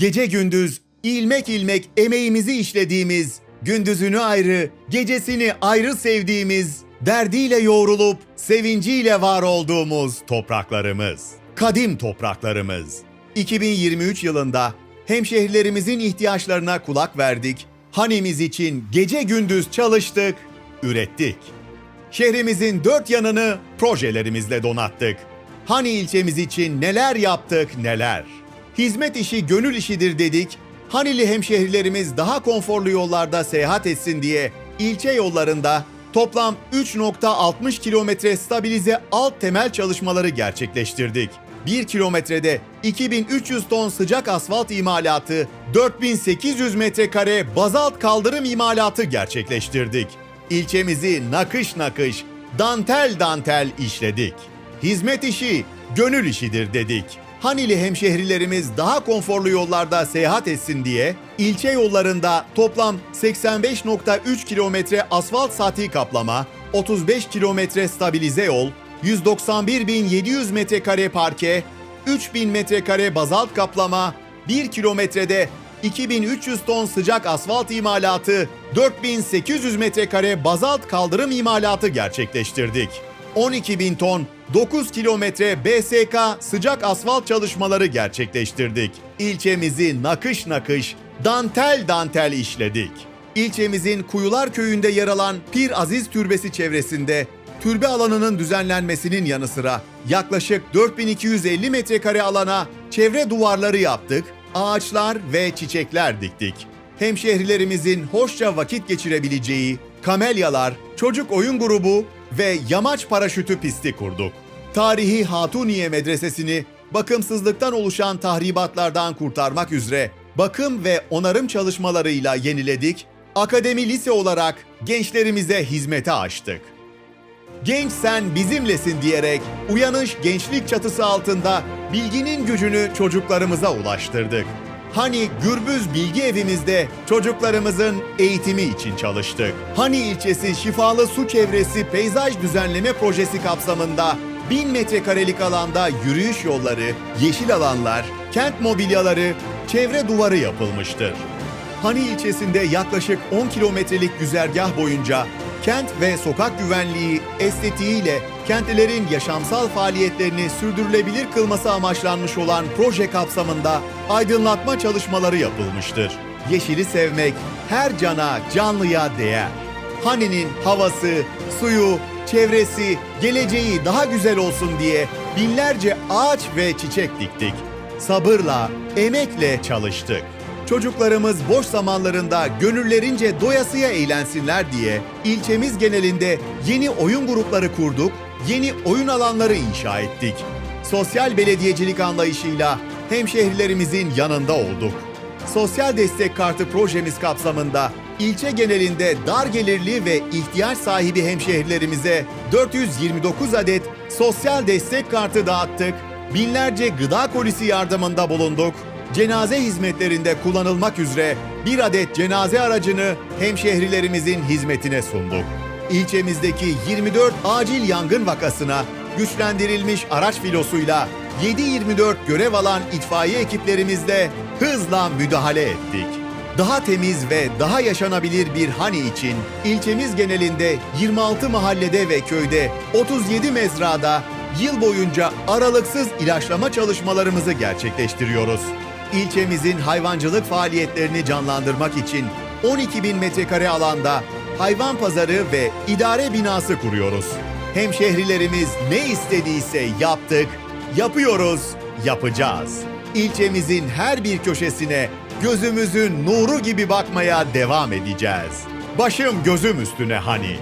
Gece gündüz ilmek ilmek emeğimizi işlediğimiz, gündüzünü ayrı, gecesini ayrı sevdiğimiz, derdiyle yoğrulup sevinciyle var olduğumuz topraklarımız. Kadim topraklarımız. 2023 yılında hemşehrilerimizin ihtiyaçlarına kulak verdik. Hanemiz için gece gündüz çalıştık, ürettik. Şehrimizin dört yanını projelerimizle donattık. Hani ilçemiz için neler yaptık neler. Hizmet işi gönül işidir dedik. Hanili hemşehrilerimiz daha konforlu yollarda seyahat etsin diye ilçe yollarında toplam 3.60 kilometre stabilize alt temel çalışmaları gerçekleştirdik. 1 kilometrede 2300 ton sıcak asfalt imalatı, 4800 metrekare bazalt kaldırım imalatı gerçekleştirdik. İlçemizi nakış nakış, dantel dantel işledik. Hizmet işi gönül işidir dedik. Hanili hemşehrilerimiz daha konforlu yollarda seyahat etsin diye ilçe yollarında toplam 85.3 kilometre asfalt sati kaplama, 35 kilometre stabilize yol, 191.700 metrekare parke, 3000 metrekare bazalt kaplama, 1 kilometrede 2300 ton sıcak asfalt imalatı, 4800 metrekare bazalt kaldırım imalatı gerçekleştirdik. 12.000 ton 9 kilometre BSK sıcak asfalt çalışmaları gerçekleştirdik. İlçemizi nakış nakış, dantel dantel işledik. İlçemizin Kuyular Köyü'nde yer alan Pir Aziz Türbesi çevresinde türbe alanının düzenlenmesinin yanı sıra yaklaşık 4250 metrekare alana çevre duvarları yaptık, ağaçlar ve çiçekler diktik. Hemşehrilerimizin hoşça vakit geçirebileceği kamelyalar, çocuk oyun grubu ve yamaç paraşütü pisti kurduk. Tarihi Hatuniye Medresesi'ni bakımsızlıktan oluşan tahribatlardan kurtarmak üzere bakım ve onarım çalışmalarıyla yeniledik, akademi lise olarak gençlerimize hizmete açtık. Genç sen bizimlesin diyerek uyanış gençlik çatısı altında bilginin gücünü çocuklarımıza ulaştırdık. Hani Gürbüz Bilgi Evimizde çocuklarımızın eğitimi için çalıştık. Hani ilçesi Şifalı Su Çevresi Peyzaj Düzenleme Projesi kapsamında 1000 metrekarelik alanda yürüyüş yolları, yeşil alanlar, kent mobilyaları, çevre duvarı yapılmıştır. Hani ilçesinde yaklaşık 10 kilometrelik güzergah boyunca kent ve sokak güvenliği estetiğiyle kentlilerin yaşamsal faaliyetlerini sürdürülebilir kılması amaçlanmış olan proje kapsamında aydınlatma çalışmaları yapılmıştır. Yeşili sevmek her cana, canlıya değer. Hani'nin havası, suyu, çevresi, geleceği daha güzel olsun diye binlerce ağaç ve çiçek diktik. Sabırla, emekle çalıştık. Çocuklarımız boş zamanlarında gönüllerince doyasıya eğlensinler diye ilçemiz genelinde yeni oyun grupları kurduk, yeni oyun alanları inşa ettik. Sosyal belediyecilik anlayışıyla hemşehrilerimizin yanında olduk. Sosyal destek kartı projemiz kapsamında ilçe genelinde dar gelirli ve ihtiyaç sahibi hemşehrilerimize 429 adet sosyal destek kartı dağıttık, binlerce gıda kolisi yardımında bulunduk, cenaze hizmetlerinde kullanılmak üzere bir adet cenaze aracını hemşehrilerimizin hizmetine sunduk. İlçemizdeki 24 acil yangın vakasına güçlendirilmiş araç filosuyla 7-24 görev alan itfaiye ekiplerimizle hızla müdahale ettik. Daha temiz ve daha yaşanabilir bir Hani için ilçemiz genelinde 26 mahallede ve köyde 37 mezrada yıl boyunca aralıksız ilaçlama çalışmalarımızı gerçekleştiriyoruz. İlçemizin hayvancılık faaliyetlerini canlandırmak için 12 bin metrekare alanda hayvan pazarı ve idare binası kuruyoruz. Hemşehrilerimiz ne istediyse yaptık, yapıyoruz, yapacağız. İlçemizin her bir köşesine gözümüzün nuru gibi bakmaya devam edeceğiz. Başım gözüm üstüne hani.